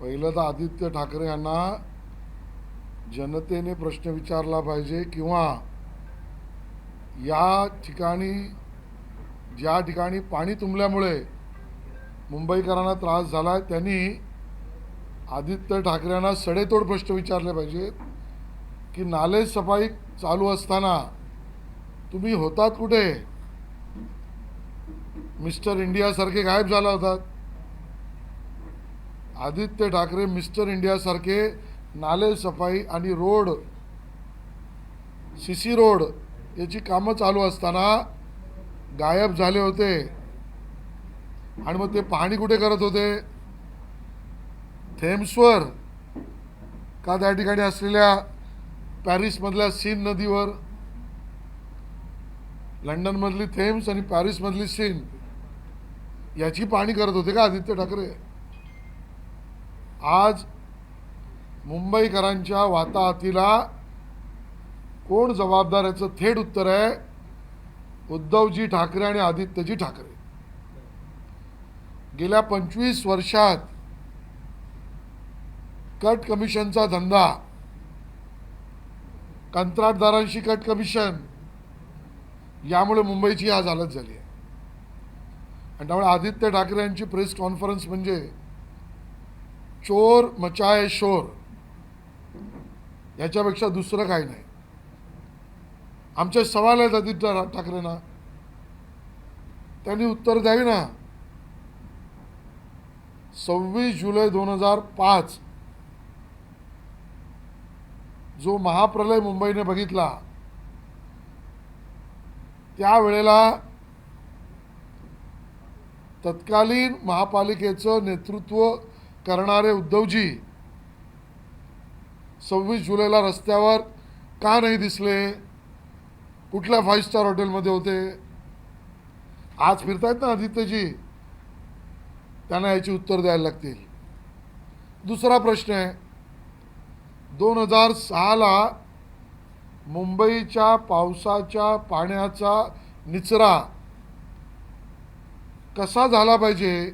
पहिलं तर आदित्य ठाकरे यांना जनतेने प्रश्न विचारला पाहिजे किंवा या ठिकाणी ज्या ठिकाणी पाणी तुंबल्यामुळे मुंबईकरांना त्रास झाला त्यांनी आदित्य ठाकरेंना सडेतोड प्रश्न विचारले पाहिजेत की नाले सफाई चालू असताना तुम्ही होतात कुठे? मिस्टर इंडियासारखे गायब झाला होतात. आदित्य ठाकरे मिस्टर इंडियासारखे नाले सफाई आणि रोड सी सी रोड याची कामं चालू असताना गायब झाले होते. आणि मग ते पाहणी कुठे करत होते? थेम्सवर का त्या ठिकाणी असलेल्या पॅरिसमधल्या सीन नदीवर? लंडनमधली थेम्स आणि पॅरिसमधली सीन याची पाहणी करत होते का आदित्य ठाकरे? आज मुंबईकरांच्या वाताहतीला कोण जबाबदार याचं थेट उत्तर आहे? उद्धवजी ठाकरे आणि आदित्यजी ठाकरे. गेल्या पंचवीस वर्षात कट कमिशनचा धंदा कंत्राटदारांशी कट कमिशन यामुळे मुंबईची आज हालत झाली आहे. आणि त्यामुळे आदित्य ठाकरे यांची प्रेस कॉन्फरन्स म्हणजे चोर मचाय शोर. याच्यापेक्षा दुसरं काही नाही. आमचे सवाल आहेत आदित्य ठाकरेंना. त्यांनी उत्तर द्यावी ना सव्वीस जुलै दोन हजार पाच. जो महाप्रलय मुंबईने बघितला. त्यावेळेला तत्कालीन महापालिकेचं नेतृत्व करणारे उद्धवजी सव्वीस जुलैला रस्त्यावर का नाही दिसले? कुठल्या फाईव्ह स्टार हॉटेलमध्ये होते? आज फिरतायत ना आदित्यजी? त्यांना याची उत्तर द्यायला लागतील. दुसरा प्रश्न आहे. दोन हजार सहाला मुंबईच्या पावसाच्या पाण्याचा निचरा कसा झाला पाहिजे?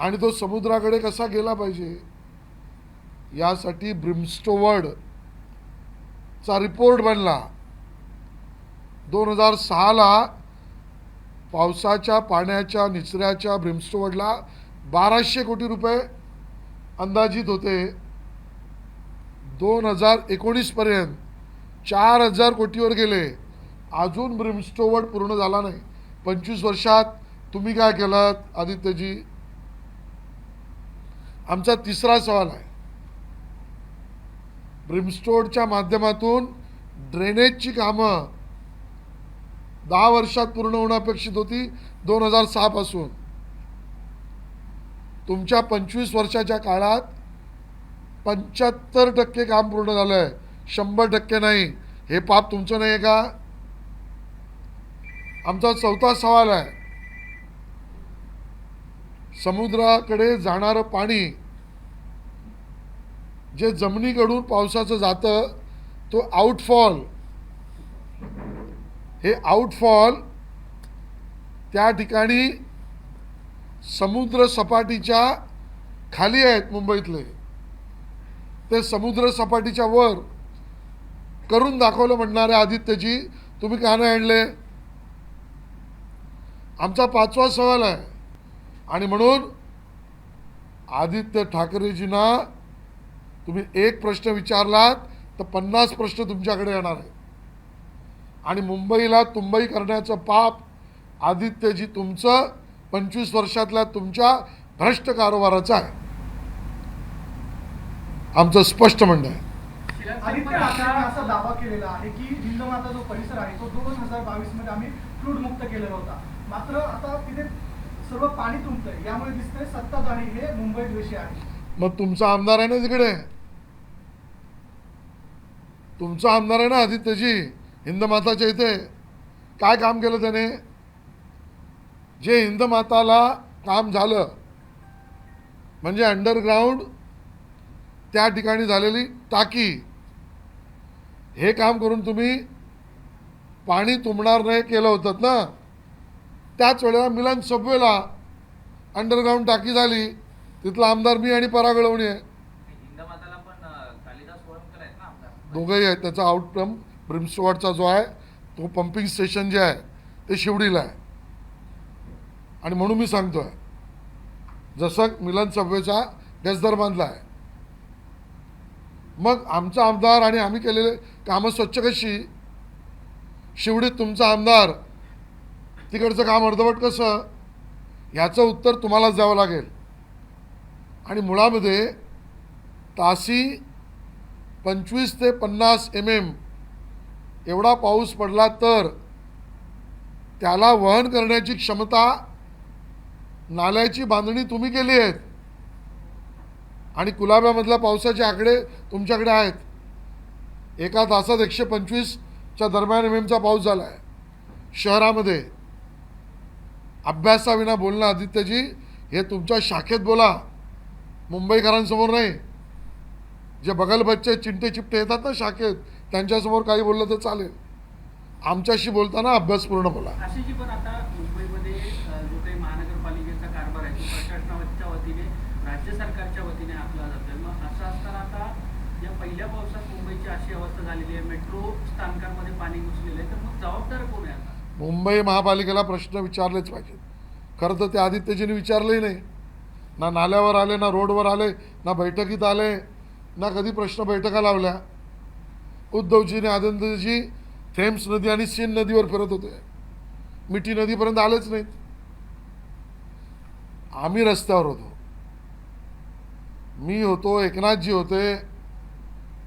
आणि तो समुद्राकडे कसा गेला पाहिजे? यासाठी ब्रिमस्टोवर्ड चा रिपोर्ट बनला. दोन हजार सहाला पावसाच्या पाण्याच्या निचऱ्याच्या ब्रिमस्टोवर्डला बाराशे कोटी रुपये अंदाजित होते. दोन हजार एकोणीसपर्यंत चार हजार कोटीवर गेले. अजून ब्रिमस्टोवर्ड पूर्ण झाला नाही. पंचवीस वर्षात तुम्ही काय केलं आदित्यजी? आमचा तिसरा सवाल आहे. ब्रिमस्टोडच्या माध्यमातून ड्रेनेजची कामं दहा वर्षात पूर्ण होणं अपेक्षित होती दोन हजार सहापासून तुमच्या पंचवीस वर्षाच्या काळात पंच्याहत्तर टक्के काम पूर्ण झालं आहे शंभर टक्के नाही. हे पाप तुमचं नाही आहे का? आमचा चौथा सवाल आहे. समुद्राकडे जाणारं पाणी जे जमिनीकडून पावसाचं जातं तो आउटफॉल हे आउटफॉल त्या ठिकाणी समुद्र सपाटीच्या खाली आहेत मुंबईतले. ते समुद्र सपाटीच्या वर करून दाखवलं म्हणणारे आदित्यजी तुम्ही का नाही आणले? आमचा पाचवा सवाल आहे. आणि म्हणून आदित्य ठाकरेजींना तुम्ही एक प्रश्न विचारलात तर पन्नास प्रश्न तुमच्याकडे येणार आहे आणि मुंबईला तुंबई करण्याचं पाप आदित्यजी तुमचं पंचवीस वर्षातल्या तुमच्या भ्रष्ट कारभाराचं आहे. आमचं स्पष्ट म्हणणं आहे. असा दावा केलेला आहे की हिंदमाता जो परिसर आहे तो दोन हजार बावीसमध्ये आम्ही फ्लूड मुक्त केलेला होता. मात्र आता तिथे सर्व पाणी तुंबतंय. यामुळे दिसतंय सत्ताधारी हे मुंबई द्वेषी आहे मग तुमचा आमदार आहे ना तिकडे? तुमचा आमदार आहे ना आदित्यजी हिंदमाताच्या इथे? काय काम केलं त्याने? जे हिंदमाताला काम झालं म्हणजे अंडरग्राऊंड त्या ठिकाणी झालेली टाकी. हे काम करून तुम्ही पाणी तुंबणार नाही केलं होतं ना? त्याच वेळेला मिलन सबवेला अंडरग्राऊंड टाकी झाली. तिथला आमदार मी आणि परागळवणी आहे. दोघंही आहेत. त्याचा आउटकम ब्रिमस्वॉटचा जो आहे तो पंपिंग स्टेशन जे आहे ते शिवडीला आहे. आणि म्हणून मी सांगतोय जसं मिलन सबवेचा गॅसदर बांधला आहे मग आमचा आमदार आणि आम्ही केलेले कामं स्वच्छ कशी? शिवडीत तुमचा आमदार तिकडचं काम अर्धवट कसं? ह्याचं उत्तर तुम्हालाच द्यावं लागेल. आणि मुळामध्ये तासी पंचवीस ते पन्नास एम एम एवढा पाऊस पडला तर त्याला वहन करण्याची क्षमता नाल्याची बांधणी तुम्ही केली आहेत. आणि कुलाब्यामधल्या पावसाचे आकडे तुमच्याकडे आहेत. एका तासात एकशे पंचवीसच्या दरम्यान एम एमचा पाऊस झाला आहे शहरामध्ये अभ्यासाविना बोलणं आदित्यजी हे तुमच्या शाखेत बोला. मुंबईकरांसमोर नाही. जे बगल बच्चे चिंटे चिपटे येतात ना शाखेत त्यांच्यासमोर काही बोललं तर चालेल. आमच्याशी बोलताना अभ्यासपूर्ण बोला. राज्य सरकारच्या वतीने आखला जातोय. मग असं असताना आता या पहिल्या पावसात मुंबईची अशी अवस्था झालेली आहे. मेट्रो स्थानकांमध्ये पाणी घुसलेलं आहे. तर मग जबाबदार कोण आहे मुंबई महापालिकेला प्रश्न विचारलेच पाहिजेत. खरं तर ते आदित्यजींनी विचारलंही नाही. ना नाल्यावर आले ना रोडवर आले ना बैठकीत आले ना कधी प्रश्न बैठका लावल्या. उद्धवजीने आदित्यजी थेम्स नदी आणि सीन नदीवर फिरत होते. मिठी नदीपर्यंत आलेच नाहीत. आम्ही रस्त्यावर होतो. मी होतो एकनाथजी होते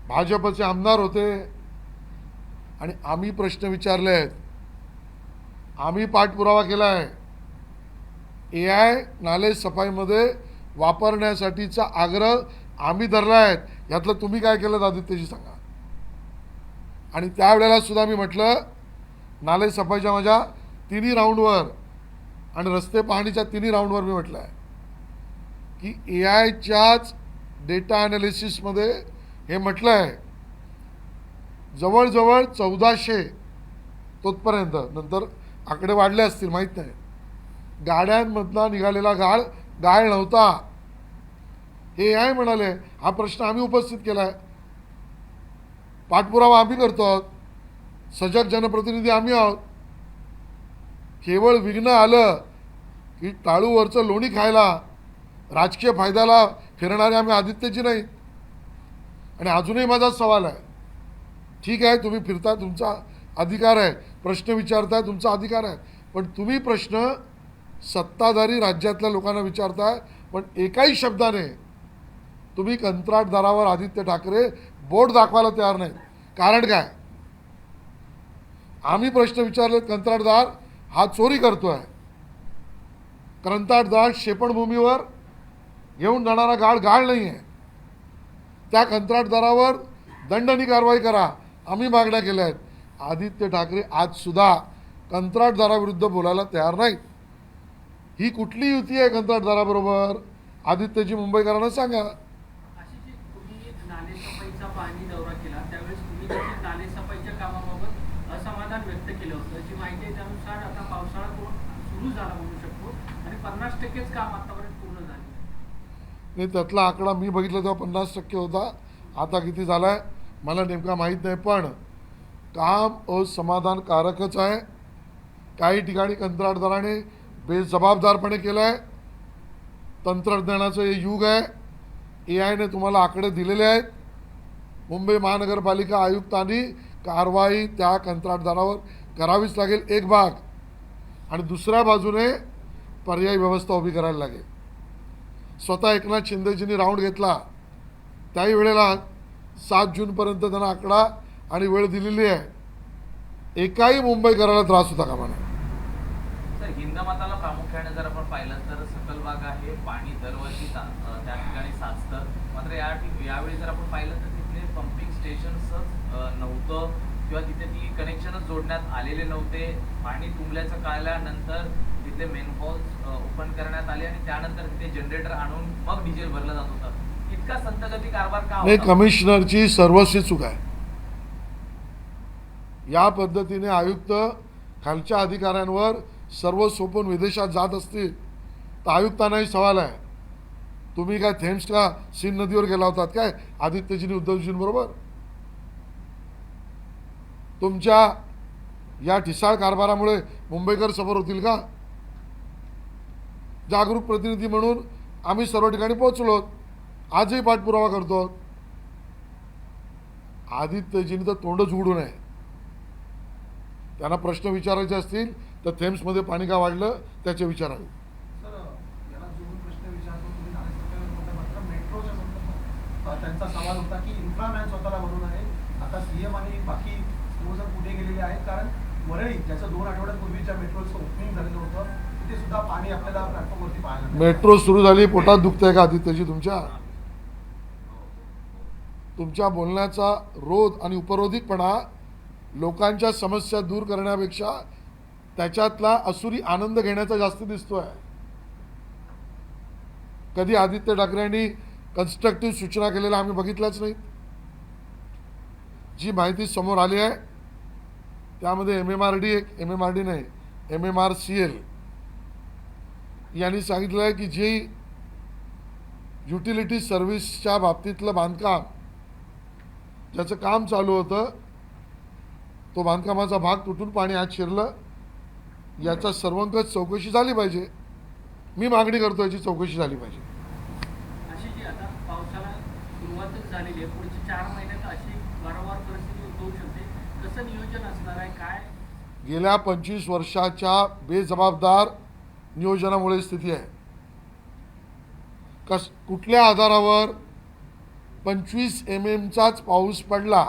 भाजपचे आमदार होते. आणि आम्ही प्रश्न विचारले आहेत. आम्ही पाठपुरावा केला आहे. ए आय नाले सफाईमध्ये वापरण्यासाठीचा आग्रह आम्ही धरला आहे. यातलं तुम्ही काय केलं आदित्यजी सांगा. आणि त्यावेळेला सुद्धा मी म्हटलं नाले सफाईच्या माझ्या तिन्ही राऊंडवर आणि रस्ते पाहणीच्या तिन्ही राऊंडवर मी म्हटलं आहे की ए आयच्याच डेटा ॲनालिसिसमध्ये हे म्हटलं आहे जवळजवळ चौदाशे तोपर्यंत नंतर आकडे वाढले असतील माहीत नाही. गाड्यांमधला निघालेला गाळ गाळ नव्हता. हे आहे म्हणाले हा प्रश्न आम्ही उपस्थित केला आहे पाठपुरावा आम्ही करतो आहोत. सजग जनप्रतिनिधी आम्ही आहोत. केवळ विघ्न आलं की टाळूवरचं लोणी खायला राजकीय फायद्याला फिरणारे आम्ही आदित्यजी नाही आणि अजूनही माझा सवाल आहे. ठीक आहे तुम्ही फिरता तुमचा अधिकार आहे. प्रश्न विचारताय तुमचा अधिकार आहे. पण तुम्ही प्रश्न सत्ताधारी राज्यातल्या लोकांना विचारताय पण एकाही शब्दाने तुम्ही कंत्राटदारावर आदित्य ठाकरे बोट दाखवायला तयार नाही कारण काय? आम्ही प्रश्न विचारले कंत्राटदार हा चोरी करतोय. कंत्राटदार शेपणभूमीवर घेऊन जाणारा गाळ गाळ नाही आहे त्या कंत्राटदारावर दंडनी कारवाई करा आम्ही मागण्या केल्या आहेत. आदित्य ठाकरे आज सुद्धा कंत्राटदाराविरुद्ध बोलायला तयार नाहीत. ही कुठली युती आहे कंत्राटदाराबरोबर? आदित्यजी मुंबईकरांना सांगा. नाही त्यातला आकडा मी बघितला तेव्हा पन्नास टक्के होता. आता किती झाला आहे मला नेमका माहीत नाही पण काम असमाधानकारकच आहे काही ठिकाणी कंत्राटदाराने बेजबाबदारपणे केलं आहे तंत्रज्ञानाचं हे युग आहे ए आयने तुम्हाला आकडे दिलेले आहेत। मुंबई महानगरपालिका आयुक्तांनी कारवाई त्या कंत्राटदारावर करावीच लागेल एक भाग आणि दुसऱ्या बाजूने पर्यायी व्यवस्था उभी करायला लागेल. स्वतः एकनाथ शिंदेजींनी राऊंड घेतला. त्याही वेळेला सात जूनपर्यंत त्यांना आकडा आणि वेळ दिलेली आहे. एकाही मुंबईकराला त्रास होता कामा नये तर हिंदमाताला प्रामुख्याने जर आपण पाहिलं तर सकल आहे पाणी दरवर्षी त्या ठिकाणी साचतं. मात्र या यावेळी जर आपण पाहिलं तर तिथले पंपिंग नव्हतं किंवा तिथे ती कनेक्शनच जोडण्यात आलेले नव्हते. पाणी तुंबल्याचं कळल्यानंतर हॉल्स ओपन करण्यात आले आणि त्यानंतर तिथे जनरेटर आणून मग डिझेल भरलं जात होतं. इतका संतगती कारभार का? कमिशनरची सर्वस्वी चूक आहे. या पद्धतीने आयुक्त खालच्या अधिकाऱ्यांवर सर्व सोपून विदेशात जात असतील तर आयुक्तांनाही सवाल आहे. तुम्ही काय थेम्सला सीन नदीवर गेला होतात काय? आदित्यजींनी उद्धवजींबरोबर? तुमच्या या ठिसाळ कारभारामुळे मुंबईकर समोर होतील का? जागरूक प्रतिनिधी म्हणून आम्ही सर्व ठिकाणी पोहोचलो आजही पाठपुरावा करतो आदित्यजींनी तर तोंडच उघडू नये. त्यांना प्रश्न विचारायचे असतील तर थेम्समध्ये पाणी का वाढलं त्याचे विचारावे सर याला जोडून प्रश्न विचारतो तुम्ही नाणे सरकारमध्ये मात्र मेट्रोच्या संदर्भात अ, त्यांचा सवाल होता की इन्फ्रामॅन स्वतःला म्हणून आहे. आता सीएम आणि बाकी सर्वजण कुठे गेलेले आहेत? कारण वरळी ज्याचं दोन आठवड्यांपूर्वीच्या मेट्रोचं ओपनिंग झालेलं होतं तिथे सुद्धा पाणी आपल्याला प्लॅटफॉर्मवरती पाहायला मिळालं. मेट्रो सुरू झाली पोटात दुखतंय का आदित्यजी तुमच्या? तुमच्या बोलण्याचा रोध आणि उपरोधिकपणा लोकांच्या समस्या दूर करण्यापेक्षा त्याच्यातला असुरी आनंद घेण्याचा जास्त दिसतो आहे कधी आदित्य ठाकरे यांनी कन्स्ट्रक्टिव्ह सूचना केलेल्या आम्ही बघितल्याच नाहीत. जी माहिती समोर आली आहे त्यामध्ये एम एम आर डी एक एम एम आर डी नाही M M R C L यांनी सांगितलं आहे की जी युटिलिटी सर्व्हिसच्या बाबतीतलं बांधकाम ज्याचं काम चालू होतं तो बांधकामाचा भाग तुटून पाणी आत शिरलं याचा सर्वंकष चौकशी झाली पाहिजे. मी मागणी करतो याची चौकशी झाली पाहिजे. गेल्या पंचवीस वर्षाच्या बेजबाबदार नियोजनामुळे स्थिती आहे. कस कुठल्या आधारावर पंचवीस एम एमचाच पाऊस पडला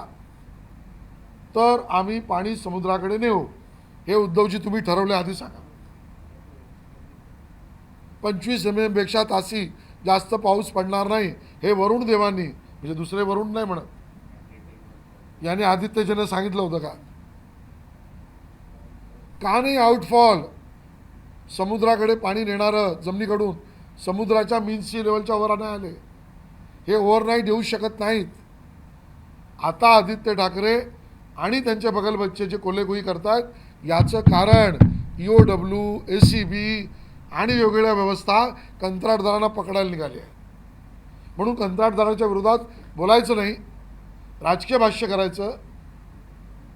तर आम्ही पाणी समुद्राकडे नेऊ. हे उद्धवजी तुम्ही ठरवले आधी सांगा. पंचवीस एम एमपेक्षा तासी जास्त पाऊस पडणार नाही हे वरुण देवांनी म्हणजे दुसरे वरुण नाही म्हणत. यांनी आदित्यजीनं सांगितलं होतं का? का नाही आउटफॉल समुद्राकडे पाणी नेणारं जमिनीकडून समुद्राच्या मीन सी लेवलच्या वर नाही आले. हे ओव्हरनाईट येऊ शकत नाहीत. आता आदित्य ठाकरे आणि त्यांच्या बगलबच्चे जे कोल्हेकुई करतात याचं कारण E O W A C B आणि वेगवेगळ्या व्यवस्था कंत्राटदारांना पकडायला निघाली आहे म्हणून कंत्राटदाराच्या विरोधात बोलायचं नाही राजकीय भाष्य करायचं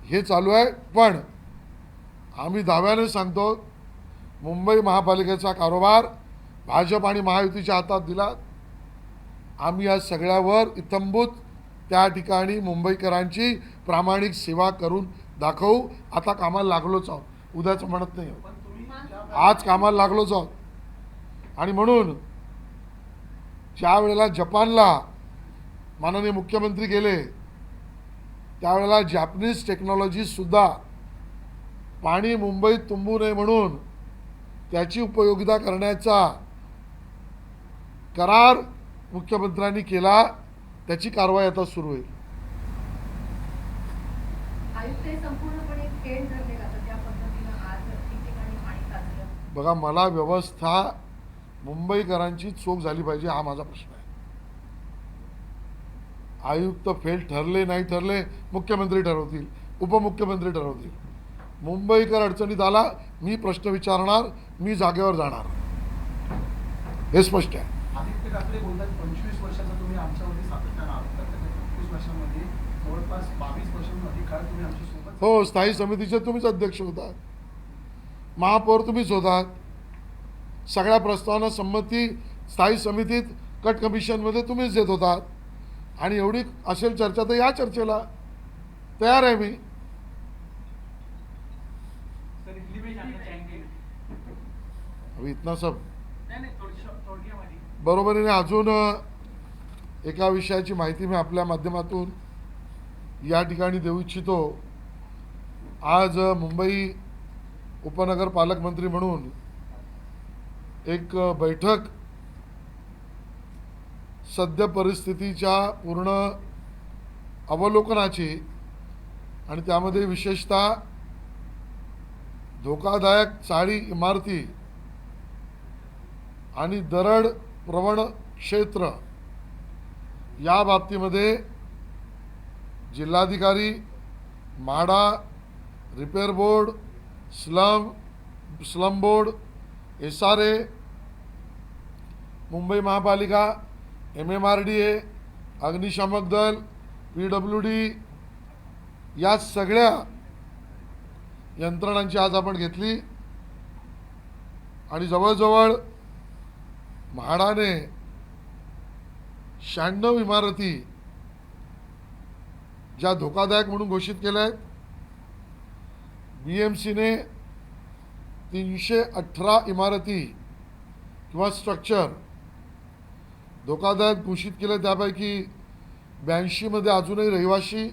हे चालू आहे. पण आम्ही दाव्याने सांगतो मुंबई महापालिकेचा कारोबार भाजप आणि महायुतीच्या हातात दिला. आम्ही या सगळ्यावर इतंभूत त्या ठिकाणी मुंबईकरांची प्रामाणिक सेवा करून दाखवू. आता कामाला लागलोच आहोत. उद्याच म्हणत नाही आहोत. आज कामाला लागलोच आहोत. आणि म्हणून ज्या वेळेला जपानला माननीय मुख्यमंत्री गेले त्यावेळेला जॅपनीज टेक्नॉलॉजीसुद्धा पाणी मुंबईत तुंबू नये म्हणून त्याची उपयोगिता करण्याचा करार मुख्यमंत्र्यांनी केला. त्याची कारवाई आता सुरू होईल आयुक्त संपूर्णपणे खेळ धरले जातात. ज्या पद्धतीनं आज ठिकठिकाणी पाणी साचलं. बघा मला व्यवस्था मुंबईकरांची चोख झाली पाहिजे हा माझा प्रश्न आहे. आयुक्त फेल ठरले नाही ठरले मुख्यमंत्री ठरवतील उपमुख्यमंत्री ठरवतील. मुंबईकर अडचणीत आला मी प्रश्न विचारणार मी जागेवर जाणार. हे स्पष्ट आहे. हो स्थायी समितीचे तुम्हीच अध्यक्ष होता. महापौर तुम्हीच होतात सगळ्या प्रस्तावांना संमती स्थायी समितीत कट कमिशनमध्ये तुम्हीच देत होतात आणि एवढी असेल चर्चा तर या चर्चेला. तयार आहे मी. अभी इतना सब. बरोबरीने अजून एका विषयाची माहिती मी आपल्या माध्यमातून या ठिकाणी देऊ इच्छितो. आज मुंबई उपनगर पालकमंत्री म्हणून एक बैठक सद्य परिस्थितीच्या पूर्ण अवलोकनाची आणि त्यामध्ये विशेषतः धोकादायक चाळी इमारती आणि दरड प्रवण क्षेत्र या बाबतीमध्ये जिल्हाधिकारी MHADA repair board slum slum board S R A Mumbai महापालिका M M R D A अग्निशामक दल पी डब्ल्यू डी या सगळ्या यंत्रणांची आज आपण घेतली. आणि जवळजवळ म्हाडाने शहाण्णव इमारती ज्या धोकादायक म्हणून घोषित केल्या आहेत बी एम सीने तीनशे अठरा इमारती किंवा स्ट्रक्चर धोकादायक घोषित केले त्यापैकी ब्याऐंशीमध्ये अजूनही रहिवासी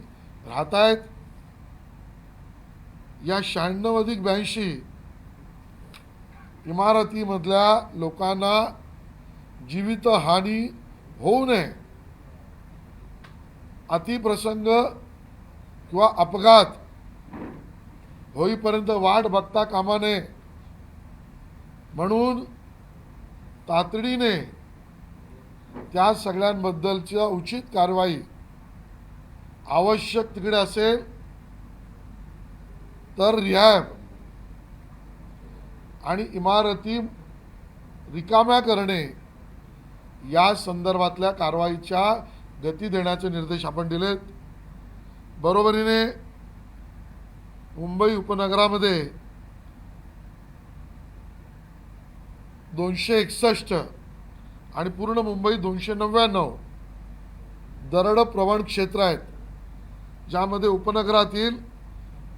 राहत आहेत या शहाण्णव अधिक ब्याऐंशी इमारतीमधल्या लोकांना जीवितहानी होऊ नये. अतिप्रसंग किंवा अपघात होईपर्यंत वाट बघता कामा नये म्हणून तातडीने त्या सगळ्यांबद्दलच्या उचित कारवाई आवश्यक तिकडे असेल तर रिहॅब आणि इमारती रिकाम्या करणे या संदर्भातल्या कारवाईच्या गती देण्याचे निर्देश आपण दिलेत. बरोबरीने मुंबई उपनगरामध्ये दोनशे एकसष्ट आणि पूर्ण मुंबई दोनशे नव्याण्णव दरड प्रवण क्षेत्र आहेत ज्यामध्ये उपनगरातील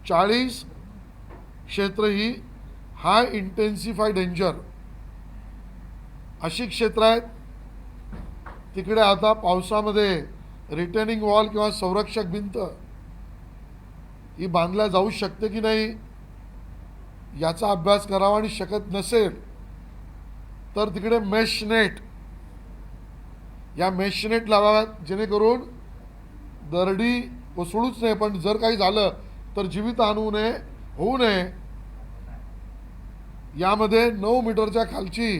चाळीस क्षेत्र ही हाय इंटेन्सिफाय डेंजर अशी क्षेत्र आहेत. तिकडे आता पावसामध्ये रिटर्निंग वॉल किंवा संरक्षक भिंत ही बांधल्या जाऊ शकते की नाही याचा अभ्यास करावा आणि शकत नसेल तर तिकडे मेशनेट या मेशनेट लावाव्यात जेणेकरून दरडी कोसळूच नये. पण जर काही झालं तर जीवित आणू नये होऊ नये. यामध्ये नऊ मीटरच्या खालची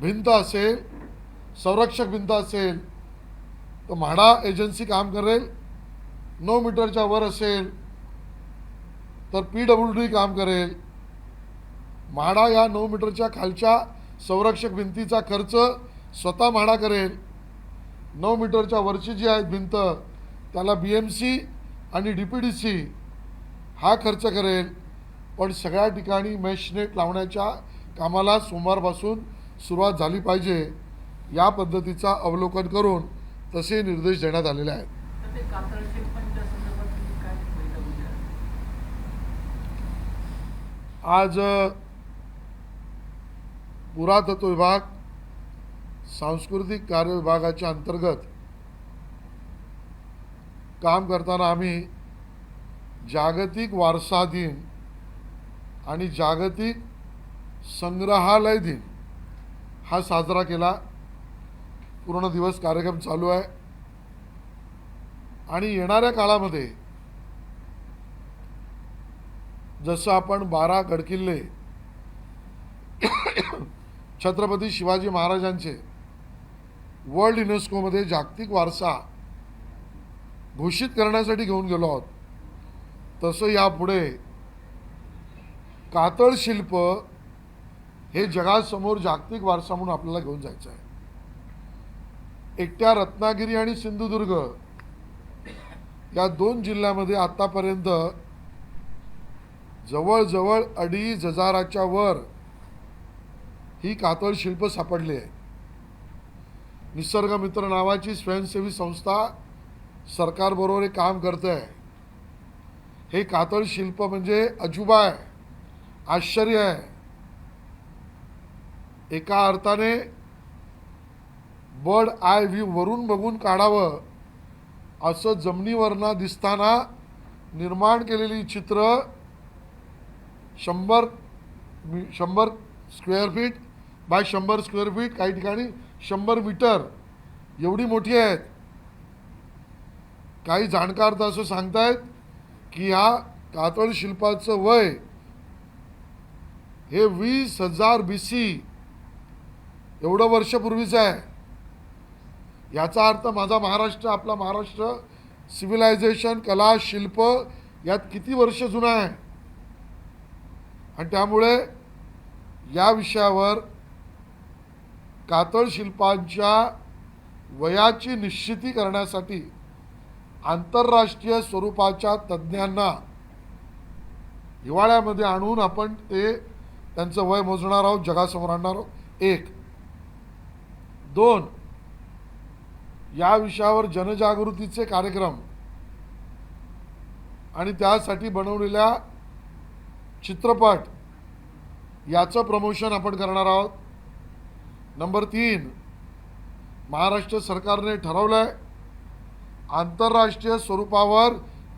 भिंत असेल संरक्षक भिंत असेल तर म्हाडा एजन्सी काम करेल नऊ मीटरच्या वर असेल तर पी डब्ल्यू डी काम करेल. म्हाडा या नऊ मीटरच्या खालच्या संरक्षक भिंतीचा खर्च स्वतः म्हाडा करेल. नऊ मीटरच्या वरची जी आहे भिंत त्याला बी एम सी आणि डी पी डी सी हा खर्च करेल. पण सगळ्या ठिकाणी मेशनेट लावण्याच्या कामाला सोमवारपासून सुरुवात झाली पाहिजे. या पद्धतीचा अवलोकन करून तसे निर्देश देण्यात आलेले आहेत. आज पुरातत्व विभाग सांस्कृतिक कार्य विभागाच्या अंतर्गत काम करताना आम्ही जागतिक वारसा दिन आणि जागतिक संग्रहालय दिन हा साजरा केला. पूर्ण दिवस कार्यक्रम चालू आहे. आणि येणाऱ्या काळामध्ये जसं आपण बारा गडकिल्ले छत्रपती शिवाजी महाराजांचे वर्ल्ड युनेस्कोमध्ये जागतिक वारसा घोषित करण्यासाठी घेऊन गेलो आहोत तसं यापुढे कातळ शिल्प हे जगासमोर जागतिक वारसा म्हणून आपल्याला घेऊन जायचं आहे. एकट्या रत्नागिरी आणि सिंधुदुर्ग या दोन जिल्ह्यामध्ये आतापर्यंत जवळजवळ अडीच हजाराच्या वर ही कातळ शिल्प सापडली आहे. निसर्गमित्र नावाची स्वयंसेवी संस्था सरकारबरोबर हे काम करते आहे हे कातळ शिल्प म्हणजे अजुबा आहे आश्चर्य आहे. एका अर्थाने बर्ड आय व्ह्यू वरून बघून काढावं. असं जमिनीवरनं दिसताना निर्माण केलेली चित्र शंभर मी शंभर स्क्वेअर फीट बाय शंभर स्क्वेअर फीट काही ठिकाणी शंभर मीटर. एवढी मोठी आहेत. काही जाणकार तर असं सांगतायत की ह्या कातळ शिल्पाचं वय हे वीस हजार बी सी. एवढं वर्षपूर्वीचं आहे. याचा अर्थ माझा महाराष्ट्र आपला महाराष्ट्र सिव्हिलायझेशन कला शिल्प यात किती वर्ष जुना आहे? आणि त्यामुळे या विषयावर कातळ शिल्पांच्या वयाची निश्चिती करण्यासाठी आंतरराष्ट्रीय स्वरूपाच्या तज्ज्ञांना हिवाळ्यामध्ये आणून आपण ते त्यांचं वय मोजणार आहोत जगासमोर आणणार आहोत. एक. दोन. या विषयावर जनजागृतीचे कार्यक्रम आणि त्यासाठी बनवलेल्या चित्रपट याचं प्रमोशन आपण करणार आहोत. नंबर तीन महाराष्ट्र सरकारने ठरवलं आहे आंतरराष्ट्रीय स्वरूपावर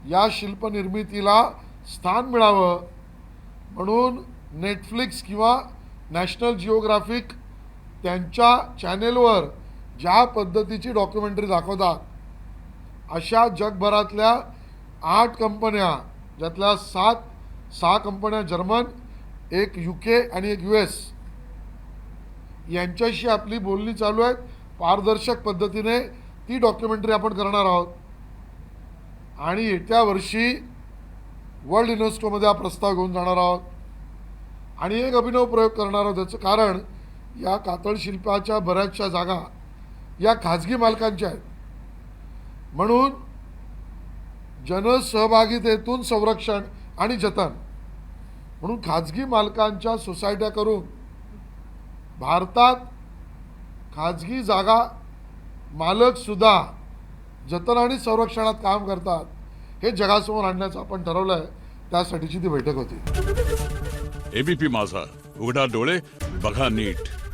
या शिल्पनिर्मितीला स्थान मिळावं म्हणून नेटफ्लिक्स किंवा नॅशनल जिओग्राफिक त्यांच्या चॅनेलवर ज्या पद्धतीची डॉक्युमेंटरी दाखवतात अशा जगभरातल्या आठ कंपन्या ज्यातल्या सात सहा कंपन्या जर्मन एक यू के आणि एक यू एस यांच्याशी आपली बोलणी चालू आहेत. पारदर्शक पद्धतीने ती डॉक्युमेंटरी आपण करणार आहोत. आणि येत्या वर्षी वर्ल्ड युनेस्कोमध्ये हा प्रस्ताव घेऊन जाणार आहोत. आणि एक अभिनव प्रयोग करणार आहोत त्याचं कारण या कातळशिल्पाच्या बऱ्याचशा जागा या खाजगी मालकांच्या आहेत. म्हणून जनसहभागितेतून संरक्षण आणि जतन. म्हणून खाजगी मालकांच्या सोसायट्या करून भारतात खाजगी जागा मालकसुद्धा जतन आणि संरक्षणात काम करतात हे जगासमोर आणण्याचं आपण ठरवलं आहे त्यासाठीची ती बैठक होती. एबीपी माझा. उघडा डोळे बघा नीट.